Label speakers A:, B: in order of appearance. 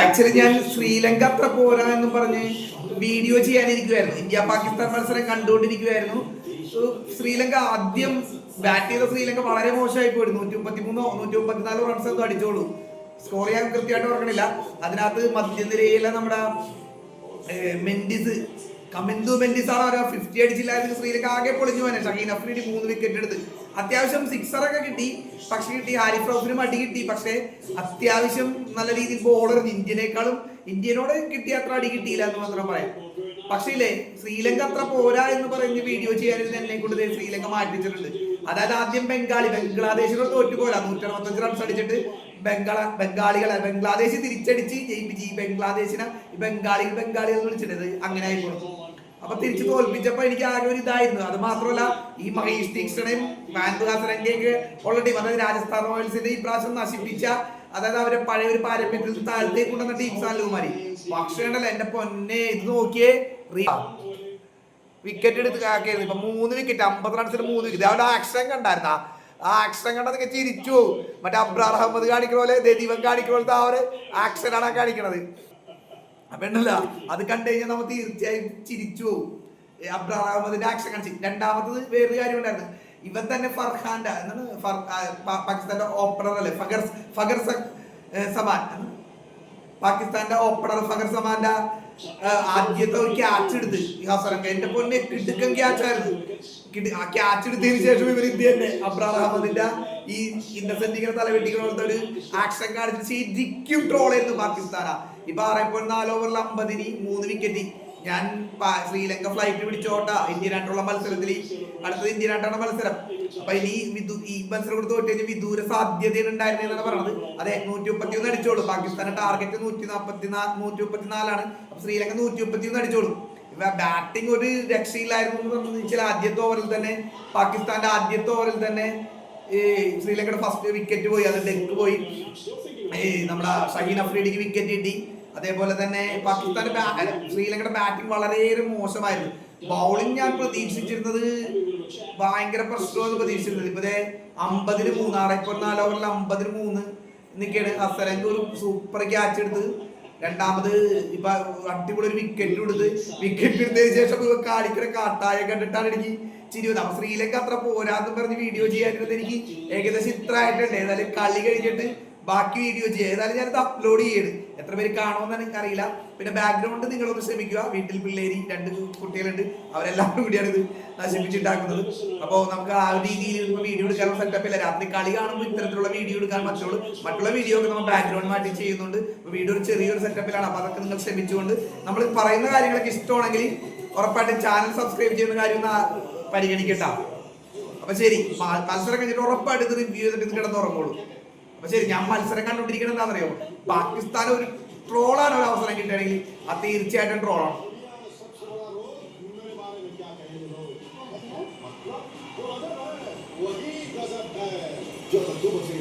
A: Actually ഞാൻ ശ്രീലങ്ക അത്ര പോരാ എന്ന് പറഞ്ഞ് വീഡിയോ ചെയ്യാനിരിക്കുമായിരുന്നു ഇന്ത്യ പാകിസ്ഥാൻ മത്സരം കണ്ടുകൊണ്ടിരിക്കുമായിരുന്നു ശ്രീലങ്ക ആദ്യം ബാറ്റ് ചെയ്ത ശ്രീലങ്ക വളരെ മോശമായി പോയി നൂറ്റി മുപ്പത്തി മൂന്നോ നൂറ്റി മുപ്പത്തിനാലോ റൺസ് എന്തോ അടിച്ചോളൂ. സ്കോർ ചെയ്യാൻ കൃത്യമായിട്ട് ഓർക്കണില്ല അതിനകത്ത് മധ്യനിരയിലെ നമ്മുടെ മെൻഡിസ് കമിന്ദു മെൻഡിസ് ആണ് ഓരോ ഫിഫ്റ്റി അടിച്ചില്ലായിരുന്നു ശ്രീലങ്ക ആകെ പൊളിഞ്ഞു പോയെ ഷഹീൻ അഫ്രീഡി മൂന്ന് വിക്കറ്റ് എടുത്ത്. അത്യാവശ്യം സിക്സർ ഒക്കെ കിട്ടി. പക്ഷെ കിട്ടി ഹാരിഫ് റൌഫിനും അടി കിട്ടി. പക്ഷേ അത്യാവശ്യം നല്ല രീതിയിൽ ബോളർ ഇന്ത്യനേക്കാളും ഇന്ത്യനോട് കിട്ടിയ അത്ര അടി കിട്ടിയില്ല എന്ന് മാത്രം പറയാം. പക്ഷേ ഇല്ലേ ശ്രീലങ്ക അത്ര പോരാ എന്ന് പറഞ്ഞ് വീഡിയോ ചെയ്യാനിരുന്ന എന്നെ കൊണ്ട് ശ്രീലങ്ക മാറ്റിച്ചിട്ടുണ്ട്. അതായത് ആദ്യം ബംഗാളി ബംഗ്ലാദേശിനോട് തോറ്റു പോരാ. നൂറ്ററുപത്തഞ്ച് റൺസ് അടിച്ചിട്ട് ബംഗാള ബംഗാളികളെ ബംഗ്ലാദേശ് തിരിച്ചടിച്ച് ജയിപ്പിച്ച് ഈ ബംഗ്ലാദേശിനെ ബംഗാളി ബംഗാളികൾ ബംഗാളികൾ വിളിച്ചിട്ടത് അങ്ങനെ ആയിക്കോളും അപ്പൊ തിരിച്ചു തോൽപ്പിച്ചപ്പോ എനിക്ക് ആകെ ഒരു ഇതായിരുന്നു. അത് മാത്രമല്ല ഈ മഹേഷ് തീക്ഷണയും മാൻഡു ഹസരംഗയൊക്കെ ഉള്ള ടീം അതായത് രാജസ്ഥാൻ റോയൽസിന്റെ ഈ പ്രാവശ്യം നശിപ്പിച്ച അതായത് അവരെ പഴയ ഒരു പാരമ്പര്യത്തിൽ താഴത്തേക്ക് കൊണ്ടുവന്ന ടീംസ് അല്ലുമാരി പക്ഷേ ഉണ്ടല്ലോ എന്റെ പൊന്നെ ഇത് നോക്കിയേ വിക്കറ്റ് എടുത്ത് കാക്കിയായിരുന്നു ഇപ്പൊ മൂന്ന് വിക്കറ്റ് അമ്പത് റൺസിന് മൂന്ന് വിക്കറ്റ് അവിടെ ആക്ഷൻ കണ്ടായിരുന്ന? ആ ആക്ഷൻ കണ്ടതൊക്കെ ചിരിച്ചു മറ്റേ അബ്രാർ അഹമ്മദ് കാണിക്കുന്ന പോലെ ദൈവം കാണിക്കുന്ന പോലത്തെ ആ ഒരു ആക്ഷനാണ് കാണിക്കണത്. അപ്പൊ ഉണ്ടല്ല. അത് കണ്ടു കഴിഞ്ഞാൽ നമ്മൾ തീർച്ചയായും ചിരിച്ചു അബ്രാർ ആക്ഷൻ കാണിച്ചു. രണ്ടാമത്തത് വേറൊരു കാര്യം ഉണ്ടായിരുന്നു. ഇവൻ തന്നെ ഫർഹാന്റെ എന്താണ്? പാകിസ്ഥാന്റെ ഓപ്പണർ അല്ലേ? ഫഗർ ഫഗർ സമാൻ? പാകിസ്ഥാന്റെ ഓപ്പണർ ഫഗർ സമാന്റെ ആദ്യത്തെ ഒരു ക്യാച്ച് എടുത്ത്. എന്റെ പൊന്നെ കിടുക്കൻ ക്യാച്ച് ആയിരുന്നു. ആ ക്യാച്ച് എടുത്തതിന് ശേഷം ഇവർ ഇന്ത്യ തന്നെ അബ്രാർ ഈ ഇന്നസെന്റ് ഇങ്ങനെ തലവെട്ടിക്കുന്ന പോലത്തെ ഒരു ആക്ഷൻ കാണിച്ച് ശരിക്കും ട്രോൾ ചെയ്യുന്നു പാകിസ്ഥാനാ. ഇപ്പൊ ആറ് പോയിന്റ് നാല് ഓവറിൽ അമ്പതിന് മൂന്ന് വിക്കറ്റ് ഞാൻ ശ്രീലങ്ക ഫ്ലൈറ്റ് പിടിച്ചോട്ടാ ഇന്ത്യ രണ്ടുള്ള മത്സരത്തിൽ അടുത്തത് ഇന്ത്യ രണ്ടാണ് മത്സരം. അപ്പൊ ഇനി ഈ മത്സരം കൂടെ തോറ്റ് വിദൂര സാധ്യതയാണ് ഉണ്ടായിരുന്നതെന്നാണ് പറഞ്ഞത്. അതെ നൂറ്റി മുപ്പത്തി ഒന്ന് അടിച്ചോളൂ. പാകിസ്ഥാന്റെ ടാർഗറ്റ് നൂറ്റി നാപ്പത്തി നൂറ്റി മുപ്പത്തി നാലാണ് അപ്പൊ ശ്രീലങ്ക നൂറ്റി മുപ്പത്തി ഒന്ന് അടിച്ചോളൂ ബാറ്റിംഗ് ഒരു രക്ഷയില്ലായിരുന്നു എന്ന് സംബന്ധിച്ചാൽ ആദ്യത്തെ ഓവറിൽ തന്നെ പാകിസ്ഥാന്റെ ആദ്യത്തെ ഓവറിൽ തന്നെ ഈ ശ്രീലങ്കയുടെ ഫസ്റ്റ് വിക്കറ്റ് പോയി അത് ഡെക്ക് പോയി. ഈ നമ്മുടെ ഷഹീൻ അഫ്രീഡിക്ക് വിക്കറ്റ് കിട്ടി. അതേപോലെ തന്നെ അല്ല, ശ്രീലങ്കയുടെ ബാറ്റിംഗ് വളരെയേറെ മോശമായിരുന്നു. ബൗളിംഗ് ഞാൻ പ്രതീക്ഷിച്ചിരുന്നത് ഭയങ്കര പ്രശ്നമാണ് പ്രതീക്ഷിച്ചിരുന്നത്. ഇപ്പൊ അമ്പതിന് മൂന്ന് ആറ് പതിനാല് നാല് ഓവറിൽ അമ്പതിന് മൂന്ന് നിൽക്കുകയാണ്. അസരങ്ക് ഒരു സൂപ്പർ ക്യാച്ച് എടുത്ത് രണ്ടാമത് ഇപ്പൊ അടിപൊളി ഒരു വിക്കറ്റ് കൊടുത്ത് വിക്കറ്റ് എടുത്തതിന് ശേഷം ഇവ കാണിക്കുന്ന കാട്ടായ കണ്ടിട്ടാണ് എനിക്ക് ചിരി വന്നത്. ശ്രീലങ്ക അത്ര പോരാന്ന് പറഞ്ഞ് വീഡിയോ ചെയ്യാനിരുന്നത് എനിക്ക് ഏകദേശം ഇത്ര ആയിട്ടുണ്ട് ഏതായാലും കളി കഴിഞ്ഞിട്ട് ബാക്കി വീഡിയോ ചെയ്യുക ഏതായാലും ഞാനത് അപ്ലോഡ് ചെയ്യാണ്. എത്ര പേര് കാണുമെന്നാണ് എനിക്ക് അറിയില്ല. പിന്നെ ബാക്ക്ഗ്രൗണ്ട് നിങ്ങളൊന്ന് ശ്രമിക്കുക. വീട്ടിൽ പിള്ളേരി രണ്ട് കുട്ടികളുണ്ട്. അവരെല്ലാവരും കൂടിയാണ് ഇത് നശിപ്പിച്ചിട്ടാക്കുന്നത് അപ്പോൾ നമുക്ക് ആ ഒരു രീതിയിൽ ഇപ്പോൾ വീഡിയോ എടുക്കാൻ സെറ്റപ്പ് ഇല്ല രാത്രി കളി കാണുമ്പോൾ ഇത്തരത്തിലുള്ള വീഡിയോ എടുക്കാൻ പറ്റുള്ളൂ. മറ്റുള്ള വീഡിയോ ഒക്കെ നമ്മൾ ബാക്ക്ഗ്രൗണ്ട് മാറ്റി ചെയ്യുന്നുണ്ട്. വീഡിയോ ഒരു ചെറിയൊരു സെറ്റപ്പിലാണ് അപ്പോൾ അതൊക്കെ നിങ്ങൾ ശ്രമിച്ചുകൊണ്ട് നമ്മൾ പറയുന്ന കാര്യങ്ങളൊക്കെ ഇഷ്ടമാണെങ്കിൽ ഉറപ്പായിട്ടും ചാനൽ സബ്സ്ക്രൈബ് ചെയ്യുന്ന കാര്യം ഒന്ന് പരിഗണിക്കട്ടോ. അപ്പൊ ശരി. മത്സരം കഴിഞ്ഞിട്ട് ഉറപ്പായിട്ട് ഇത് റിവ്യൂ ചെയ്തിട്ട് ഇത് അപ്പൊ ശരി ഞാൻ മത്സരം കണ്ടുകൊണ്ടിരിക്കണം എന്താണെന്നറിയോ പാകിസ്ഥാൻ ഒരു ട്രോളാണ് ഒരു അവസരം കിട്ടുകയാണെങ്കിൽ അത് തീർച്ചയായിട്ടും ട്രോളാണ്.
B: وهي